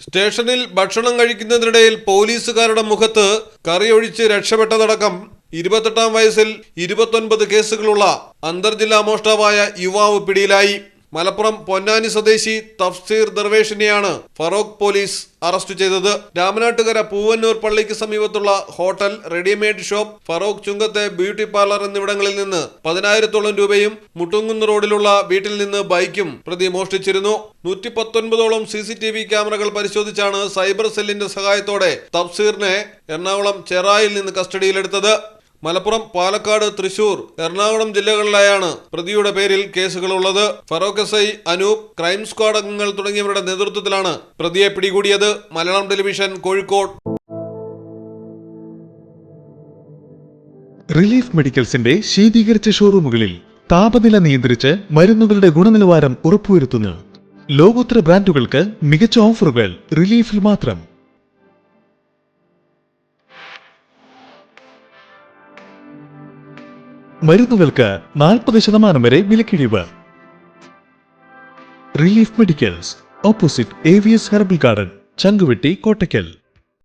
സ്റ്റേഷനിൽ ഭക്ഷണം കഴിക്കുന്നതിനിടയിൽ പോലീസുകാരുടെ മുഖത്ത് കറിയൊഴിച്ച് രക്ഷപ്പെട്ടതടക്കം ഇരുപത്തെട്ടാം വയസ്സിൽ ഇരുപത്തൊൻപത് കേസുകളുള്ള അന്തർജില്ലാ മോഷ്ടാവായ യുവാവ് പിടിയിലായി. മലപ്പുറം പൊന്നാനി സ്വദേശി തഫ്സീർ ദർവേഷിനെയാണ് ഫറോക്ക് പോലീസ് അറസ്റ്റ് ചെയ്തത്. രാമനാട്ടുകര പൂവന്നൂർ പള്ളിക്ക് സമീപത്തുള്ള ഹോട്ടൽ റെഡിമെയ്ഡ് ഷോപ്പ് ഫറോക്ക് ചുങ്കത്തെ ബ്യൂട്ടി പാർലർ എന്നിവിടങ്ങളിൽ നിന്ന് പതിനായിരത്തോളം രൂപയും മുട്ടുങ്ങുന്ന് റോഡിലുള്ള വീട്ടിൽ നിന്ന് ബൈക്കും പ്രതി മോഷ്ടിച്ചിരുന്നു. നൂറ്റി പത്തൊൻപതോളം സി സി ടി വി ക്യാമറകൾ പരിശോധിച്ചാണ് സൈബർ സെല്ലിന്റെ സഹായത്തോടെ തഫ്സീറിനെ എറണാകുളം ചെറായിൽ നിന്ന് കസ്റ്റഡിയിലെടുത്തത്. മലപ്പുറം പാലക്കാട് തൃശൂർ എറണാകുളം ജില്ലകളിലായാണ് പ്രതിയുടെ പേരിൽ കേസുകളുള്ളത്. Feroke S I Anoop crime squad അംഗങ്ങൾ തുടങ്ങിയവരുടെ നേതൃത്വത്തിലാണ് പ്രതിയെ പിടികൂടിയത്. മലയാളം ടെലിവിഷൻ കോഴിക്കോട്. റിലീഫ് മെഡിക്കൽസിന്റെ ശീതീകരിച്ച ഷോറൂമുകളിൽ താപനില നിയന്ത്രിച്ച് മരുന്നുകളുടെ ഗുണനിലവാരം ഉറപ്പുവരുത്തുന്നു. ലോകോത്തര ബ്രാൻഡുകൾക്ക് മികച്ച ഓഫറുകൾ റിലീഫിൽ മാത്രം. മരുന്നുകൾക്ക് നാൽപ്പത് ശതമാനം വരെ വിലക്കിഴിവ്. റിലീഫ് മെഡിക്കൽസ് ഓപ്പോസിറ്റ് ഏവിയസ് ഹെർബൽ ഗാർഡൻ ചങ്കുവെട്ടി കോട്ടയ്ക്കൽ.